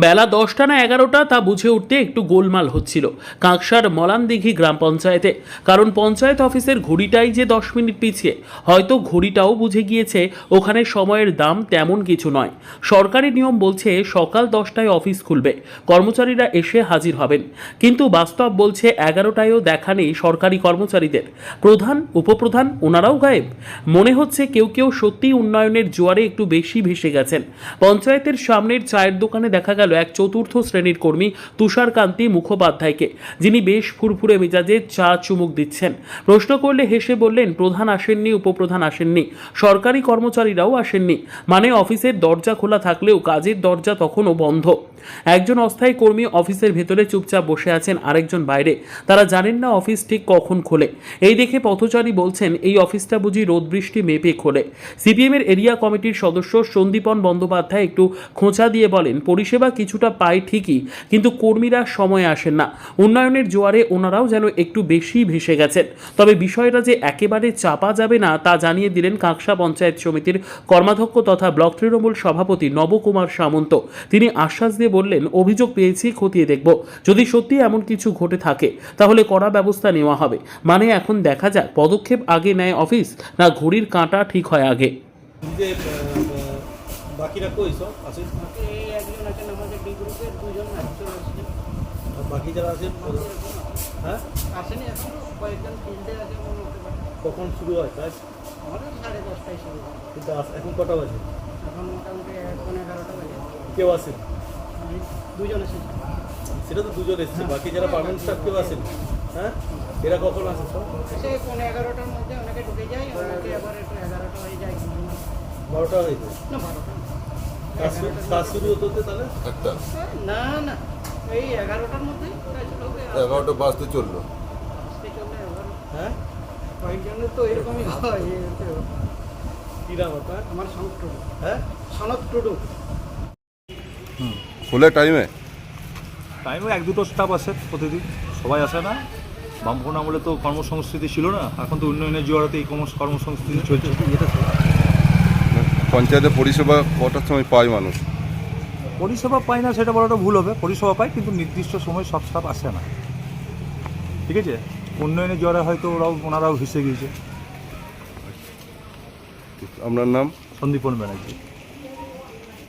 বেলা দশটা না এগারোটা তা বুঝে উঠতে একটু গোলমাল হচ্ছিল। কাঁকসার মলানদিঘি গ্রাম পঞ্চায়েতে। কারণ পঞ্চায়েত অফিসের ঘড়িটাই যে দশ মিনিট পিছিয়ে, হয়তো ঘড়িটাও বুঝে গিয়েছে ওখানে সময়ের দাম তেমন কিছু নয়। সরকারি নিয়ম বলছে সকাল দশটায় অফিস খুলবে, কর্মচারীরা এসে হাজির হবেন। কিন্তু বাস্তব বলছে এগারোটায়ও দেখা নেই সরকারি কর্মচারীদের। প্রধান, উপপ্রধান, ওনারাও গায়েব। মনে হচ্ছে কেউ কেউ সত্যি উন্নয়নের জোয়ারে একটু বেশি ভেসে গেছেন। পঞ্চায়েতের সামনের চায়ের দোকানে দেখা গেল এক চতুর্থ শ্রেণির কর্মী তুষারকান্তি মুখোপাধ্যায়কে, যিনি বেশ ফুরফুরে মেজাজে চা চুমুক দিচ্ছেন। প্রশ্ন করলে হেসে বললেন, প্রধান আসেননি, উপপ্রধান আসেননি। সরকারি কর্মচারীরাও আসেননি। মানে অফিসের দরজা খোলা থাকলেও কাজের দরজা তখনও বন্ধ। একজন অস্থায়ী কর্মী অফিসের ভেতরে চুপচাপ বসে আছেন আরেকজন বাইরে। তারা জানেন না অফিস ঠিক কখন খোলে। এই দেখে পথচারী বলছেন, এই অফিসটা বুঝি রোদ বৃষ্টি মেপে খোলে। সিপিএমের এরিয়া কমিটির সদস্য সন্দীপন বন্দ্যোপাধ্যায় একটু খোঁচা দিয়ে বলেন, পরিষেবা কিছুটা পায় ঠিকই, কিন্তু কর্মীরা সময়ে আসেন না। উন্নয়নের জোয়ারে ওনারাও যেন একটু বেশি ভেসে গেছেন। তবে বিষয়টা যে একেবারে চাপা যাবে না, তা জানিয়ে দিলেন কাঁকসা পঞ্চায়েত সমিতির কর্মাধ্যক্ষ তথা ব্লক তৃণমূল সভাপতি নবকুমার সামন্ত। তিনি আশ্বাস দিয়ে বললেন অভিযোগ পেয়েছি খতিয়ে দেখব। যদি সত্যি এমন কিছু ঘটে থাকে তাহলে কড়া ব্যবস্থা নেওয়া হবে। মানে এখন দেখা যাক পদক্ষেপ আগে নেয় অফিস না ঘড়ির কাঁটা ঠিক হয় আগে? যে আহ, আহ, বাকিরা কই সব? আছে? এই একজন আছেন আমাদের ডি গ্রুপের দুজন একজন আসছে বাকি যারা আছে হ্যাঁ? আসেনি এখন কয়েকজন ফিল্ডে আছে মনে হতে পারে কখন শুরু হয় কাজ আমাদের সাড়ে দশটায় শুরু হয়। কিন্তু এখন কটা বাজে? এখন মোটামুটি এখন এগারোটা বাজে। কেউ আমি দুজন এসেছি। সেটা তো দুজন এসছে বাকি যারা পার্মানেন্ট স্টাফ কেউ আসেন? হ্যাঁ? এরা কখন আসে সব? সে পৌনে এগারোটার মধ্যে অনেকে ঢুকে যায় অনেকে আবার একটু এগারোটা হয়ে যায়। বারোটা হয়ে যায়? না বারোটা। কাজ শুরু- হতে হতে তাহলে? একটা? না না এই এগারোটার মধ্যেই এগারোটা বাজতে চলল। হ্যাঁ? কয়েকজনের তো এরকমই হয় কী নাম আপনার? আমার সনক টুডু। হ্যাঁ? সনক টুডু। খোলে টাইমে টাইমে এক দুটো স্টাফ আসে প্রতিদিন সবাই আসে না। বামফোন আমলে তো কর্মসংস্কৃতি ছিল না এখন তো উন্নয়নের জোয়ারাতে এই কর্ম- কর্মসংস্কৃতি চলছে। পঞ্চায়েতে পরিষেবা কটার সময় পায় মানুষ? পরিষেবা পায় না সেটা বলাটা ভুল হবে। পরিষেবা পায় কিন্তু নির্দিষ্ট সময় সব স্টাফ আসে না। ঠিক আছে? উন্নয়নের জোয়ারে হয়তো ওরাও ওনারাও ভেসে গিয়েছে। আপনার নাম? সন্দীপন ব্যানার্জি।